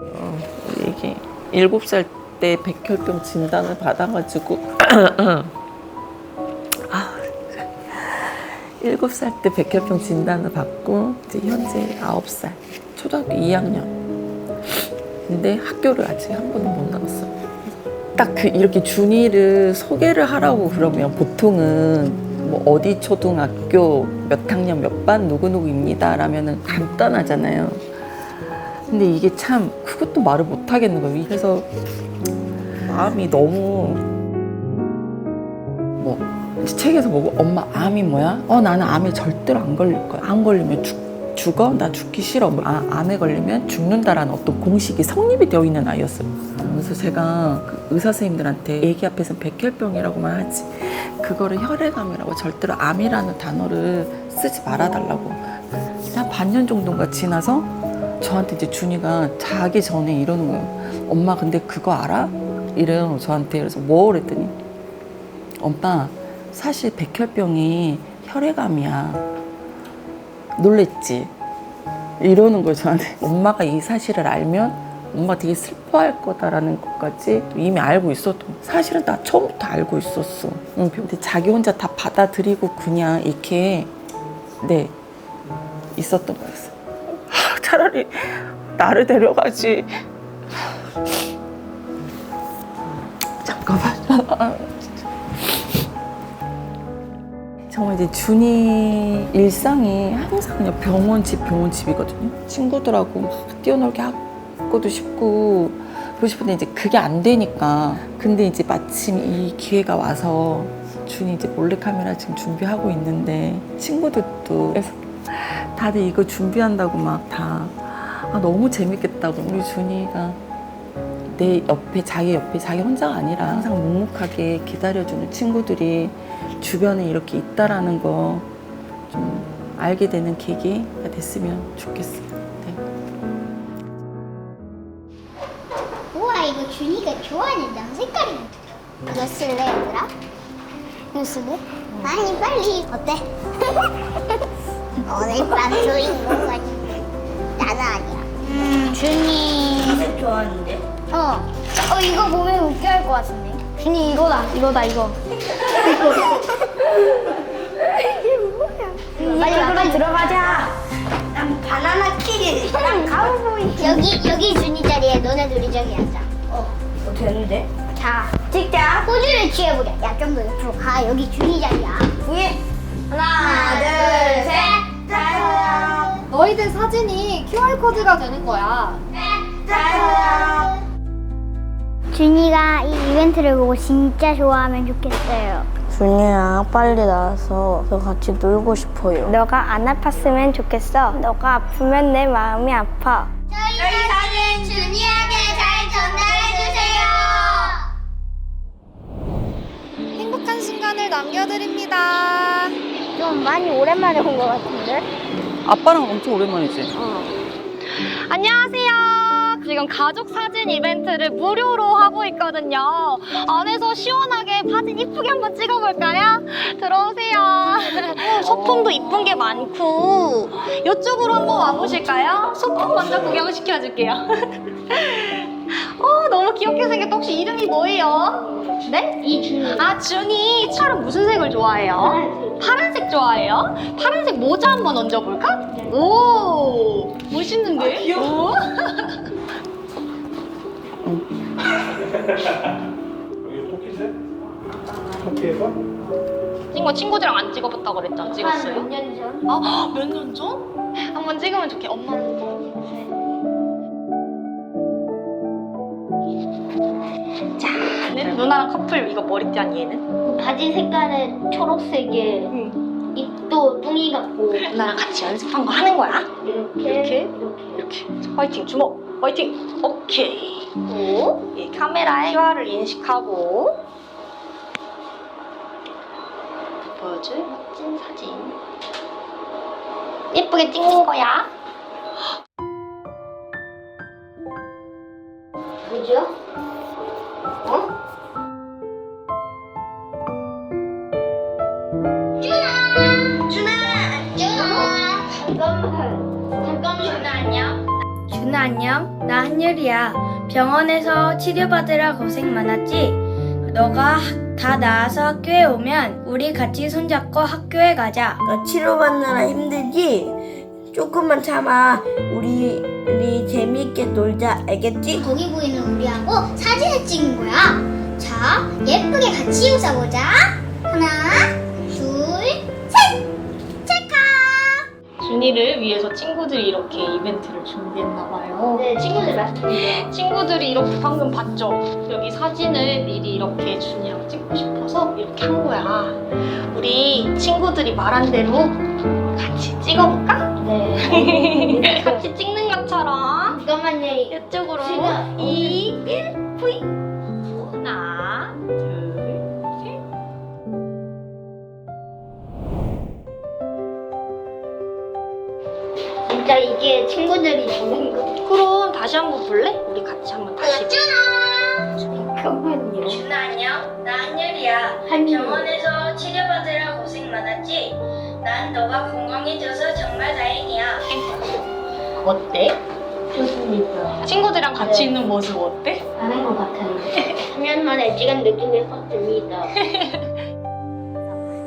어, 이게 일곱 살 때 백혈병 진단을 받아가지고 아, 일곱 살 때 백혈병 진단을 받고 이제 현재 아홉 살 초등학교 2학년. 근데 학교를 아직 한 번도 못 나갔어요. 딱 그 이렇게 준이를 소개를 하라고 그러면 보통은 뭐 어디 초등학교 몇 학년 몇 반 누구누구입니다 라면은 간단하잖아요. 근데 이게 참 그것도 말을 못 하겠는 거예요. 그래서 마음이 너무 뭐 책에서 보고 엄마 암이 뭐야? 어 나는 암에 절대로 안 걸릴 거야. 안 걸리면 죽, 죽어? 나 죽기 싫어. 뭐, 아, 암에 걸리면 죽는다라는 어떤 공식이 성립이 되어 있는 아이였어요. 그래서 제가 그 의사 선생님들한테 애기 앞에서 백혈병이라고만 하지 그거를 혈액암이라고 절대로 암이라는 단어를 쓰지 말아달라고 한 반년 정도가 지나서 저한테 이제 준이가 자기 전에 이러는 거예요. 엄마 근데 그거 알아? 이래요 저한테 그래서 뭐 그랬더니 엄마 사실 백혈병이 혈액암이야 놀랬지 이러는 거예요 저한테 엄마가 이 사실을 알면 엄마 되게 슬퍼할 거다라는 것까지 이미 알고 있었던. 사실은 나 처음부터 알고 있었어 응, 근데 자기 혼자 다 받아들이고 그냥 이렇게 네 있었던 거였어 하, 차라리 나를 데려가지. 잠깐만. 정말 이제 준이 일상이 항상 그냥 병원 집 병원 집이거든요. 친구들하고 막 뛰어놀게 하고도 싶고 그러고 싶은데 이제 그게 안 되니까. 근데 이제 마침 이 기회가 와서 준이 이제 몰래카메라 지금 준비하고 있는데 친구들도 그래서 다들 이거 준비한다고 막다 아, 너무 재밌겠다고 우리 준이가 내 옆에 자기 옆에 자기 혼자가 아니라 항상 묵묵하게 기다려주는 친구들이 주변에 이렇게 있다라는 거 좀 알게 되는 계기가 됐으면 좋겠어요. 네. 우와 이거 준이가 좋아하는 남 색깔이 이거 쓸래 얘들아? 이거 쓸래? 아니 빨리 어때? 오늘 밤 주인공 같은데 나는 아니야 음 준이 색 좋아하는데? 어. 어 이거 보면 웃겨할 것 같은데 준이 이거다 이거다 이거 이게 뭐야 빨리 와 빨리 들어가자 난 바나나 킥. 난 가우보이 여기 여기 준이 자리에 너네 둘이 저기 앉아 어, 어 되는데? 자, 찍자. 포즈를 취해보자. 야, 좀 더 옆으로 가. 여기 준이 자리야. 위에 하나, 둘, 셋. 짜잔. 너희들 사진이 QR코드가 되는 거야. 짜잔. 준이가 이 이벤트를 보고 진짜 좋아하면 좋겠어요. 준이야 빨리 나와서 너 같이 놀고 싶어요. 너가 안 아팠으면 좋겠어. 너가 아프면 내 마음이 아파. 저희 사진 준이한 순간을 남겨드립니다. 좀 많이 오랜만에 온것 같은데? 아빠랑 엄청 오랜만이지. 안녕하세요. 지금 가족 사진 이벤트를 무료로 하고 있거든요. 안에서 시원하게 사진 이쁘게 한번 찍어볼까요? 들어오세요. 소품도 이쁜 게 많고 이쪽으로 한번 와보실까요? 소품 먼저 구경시켜줄게요. 어, 너무 귀엽게 생겼다. 혹시 이름이 뭐예요? 네? 이준이. 아, 준이. 차는 무슨 색을 좋아해요? 파란색 좋아해요? 파란색 모자 한번 얹어볼까? 오, 멋있는데? 귀여워. 여기 토끼새? 토끼 해봐? 친구 친구들이랑 안 찍어봤다고 그랬잖아. 찍었어요? 몇년 전? 아, 몇 년 전? 한번 찍으면 좋게. 엄마. 얘는 누나랑 커플 이거 머리띠 한 얘는 바지 색깔은 초록색에 입도 뚱이 같고 누나랑 같이 연습한 거 하는 거야. 이렇게 이렇게? 이렇게. 자, 화이팅 주먹. 화이팅. 오케이. 오, 이 카메라에 QR을 인식하고 보여줄 멋진 사진. 예쁘게 찍는 거야. 뭐죠? 준아 안녕. 나 한율이야. 병원에서 치료받으라 고생 많았지? 너가 다 나아서 학교에 오면 우리 같이 손잡고 학교에 가자. 너 치료받느라 힘들지? 조금만 참아. 우리 우리 재미있게 놀자. 알겠지? 거기 보이는 우리하고 사진을 찍은 거야. 자, 예쁘게 같이 웃어보자. 하나, 준이를 위해서 친구들이 이렇게 이벤트를 준비했나 봐요. 네, 친구들 맞습니다. 친구들이 이렇게 방금 봤죠? 여기 사진을 미리 이렇게 준이랑 찍고 싶어서 이렇게 한 거야. 우리 친구들이 말한 대로 같이 찍어볼까? 네. 같이 찍는 것처럼 잠깐만요. 이쪽으로 지금. 2, 1, 친구들이 보는 거. 그럼 다시 한번 볼래? 우리 같이 한번 다시 잠깐만요. 준아 안녕. 나 한율이야. 병원에서 치료받으라 고생 많았지? 난 너가 건강해져서 정말 다행이야. 어때? 좋습니다. 친구들이랑 같이 있는 모습 어때? 다른 것 같아요. 3년 만에 찍은 느낌이 확 듭니다.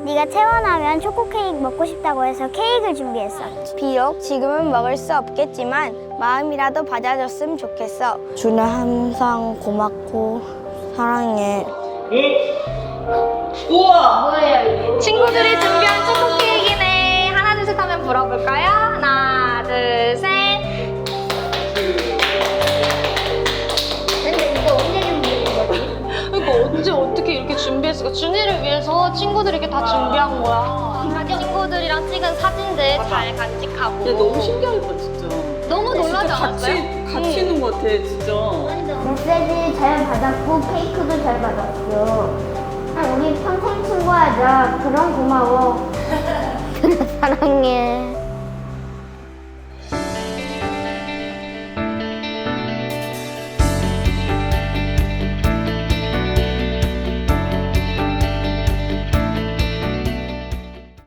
네가 퇴원하면 초코 케이크 먹고 싶다고 해서 케이크를 준비했어. 비록 지금은 먹을 수 없겠지만 마음이라도 받아줬으면 좋겠어. 준아 항상 고맙고 사랑해. 친구들이 준비한 초코 케이크네. 하나 둘 셋 하면 불어볼까요? 준비했을까? 준이를 위해서 친구들이 이렇게 다 준비한 거야. 친구들이랑 찍은 사진들 잘 간직하고. 야 너무 신기하다 진짜. 너무 놀라지 않았어요? 같이 같이 있는 것 같아 진짜. 메시지 잘 받았고 케이크도 잘 받았어. 아, 우리 평생 친구하자. 그럼 고마워. 사랑해.